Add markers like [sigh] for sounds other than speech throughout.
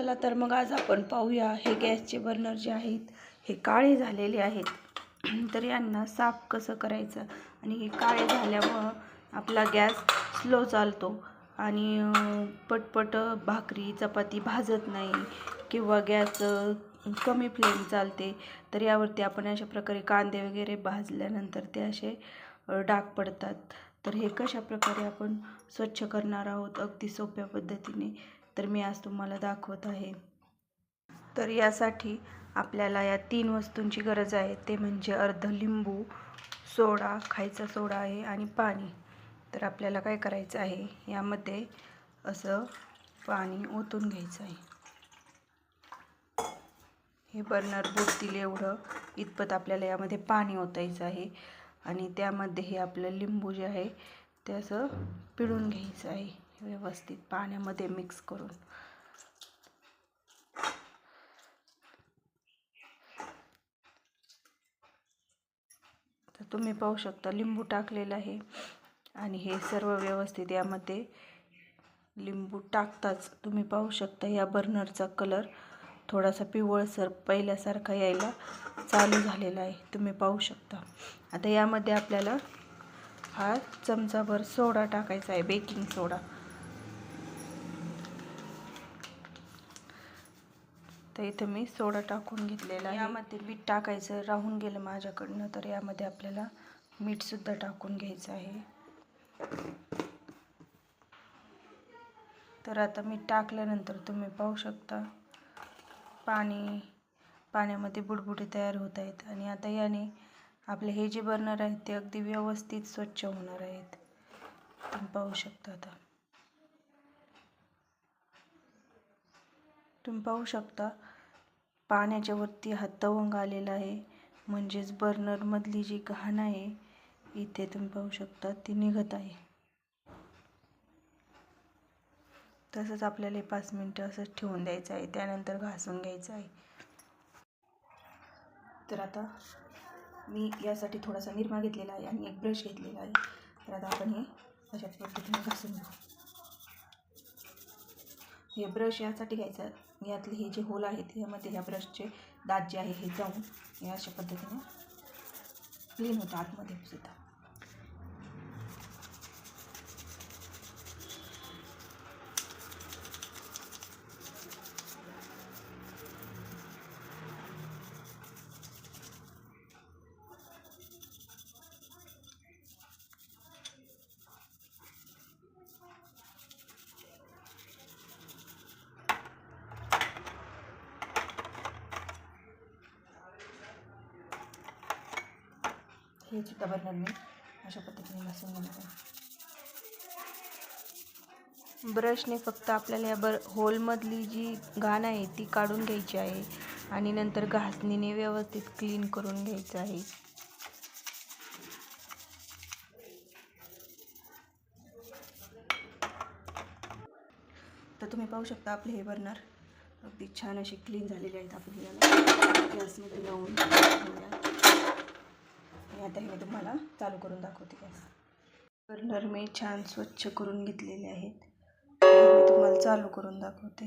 चला तर मग आज आपण पाहूया हे गॅसचे बर्नर जे आहेत हे काळे झालेले आहेत. [clears throat] तर यांना साफ कसं करायचं? आणि हे काळे झाल्यामुळं आपला गॅस स्लो चालतो. आणि पटपट भाकरी चपाती भाजत नाही किंवा गॅस कमी फ्लेम चालते. तर यावरती आपण अशा प्रकारे कांदे वगैरे भाजल्यानंतर ते असे डाग पडतात. तर हे कशा प्रकारे आपण स्वच्छ करणार आहोत अगदी सोप्या पद्धतीने? तर मी आज तुम्हाला दाखवत आहे. तर यासाठी आपल्याला या तीन वस्तूंची गरज आहे. ते म्हणजे अर्ध लिंबू सोडा खायचा सोडा आहे आणि पाणी. तर आपल्याला काय करायचं आहे? यामध्ये असं पाणी ओतून घ्यायचं आहे. हे बर्नर बुडतील एवढं. इतपत आपल्याला यामध्ये पाणी ओतायचं आहे. आणि त्यामध्ये हे आपलं लिंबू जे आहे ते असं पिळून घ्यायचं आहे. व्यवस्थित पाण्यामध्ये मिक्स करून. तर तुम्ही पाहू शकता लिंबू टाकलेलं आहे. आणि हे सर्व व्यवस्थित यामध्ये लिंबू टाकताच तुम्ही पाहू शकता या बर्नरचा कलर थोडासा पिवळसर पहिल्यासारखा यायला चालू झालेला आहे. तुम्ही पाहू शकता. आता यामध्ये आपल्याला हा चमचाभर सोडा टाकायचा आहे बेकिंग सोडा. तर इथं मी सोडा टाकून घेतलेला आहे. यामध्ये मीठ टाकायचं राहून गेलं माझ्याकडनं तर यामध्ये आपल्याला मीठसुद्धा टाकून घ्यायचं आहे. तर आता मीठ टाकल्यानंतर तुम्ही पाहू शकता पाणी पाण्यामध्ये बुडबुडे तयार होत आहेत. आणि आता याने आपले हे जे बर्नर आहेत ते अगदी व्यवस्थित स्वच्छ होणार आहेत. तुम्ही पाहू शकता आता. तुम्ही पाहू शकता पाण्याच्या वरती हा तवंग आलेला आहे. म्हणजेच बर्नरमधली जी घाण आहे इथे तुम्ही पाहू शकता ती निघत आहे. तसंच आपल्याला हे पाच मिनटं असंच ठेवून द्यायचं आहे. त्यानंतर घासून घ्यायचं आहे. तर आता मी यासाठी थोडासा निरमा घेतलेला आहे आणि एक ब्रश घेतलेला आहे. तर आता आपण हे अशाच पद्धतीने घासून घेऊ. हे ब्रश यासाठी घ्यायचं यातले हे जे होल आहेत यामध्ये ह्या ब्रशचे दात जे आहे हे जाऊन हे अशा पद्धतीने क्लीन होतं आतमध्ये सुद्धा. हे सुद्धा बर्नर मी अशा पद्धतीने घासून घेणार ब्रशने फक्त आपल्याला या बर होलमधली जी घाण आहे ती काढून घ्यायची आहे आणि नंतर घासणीने व्यवस्थित क्लीन करून घ्यायचं आहे. तर तुम्ही पाहू शकता आपले हे बर्नर. अगदी छान असे क्लीन झालेले आहेत. आपण याला गॅसमध्ये लावून घेऊया आणि आता हे मी तुम्हाला चालू करून दाखवते गॅस बर्नर मी छान स्वच्छ करून घेतलेले आहेत. मी तुम्हाला चालू करून दाखवते.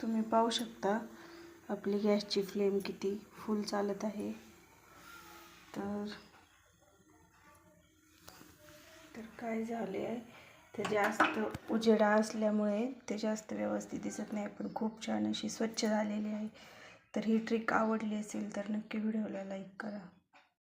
तुम्ही पाहू शकता आपली गॅसची फ्लेम किती फुल चालत आहे. तर तर काय झाले आहे ते जास्त उजेडा असल्यामुळे ते जास्त व्यवस्थित दिसत नाही. पण खूप छान अशी स्वच्छ झालेली आहे. तर ही ट्रिक आवडली असेल तर नक्की व्हिडिओला लाईक करा.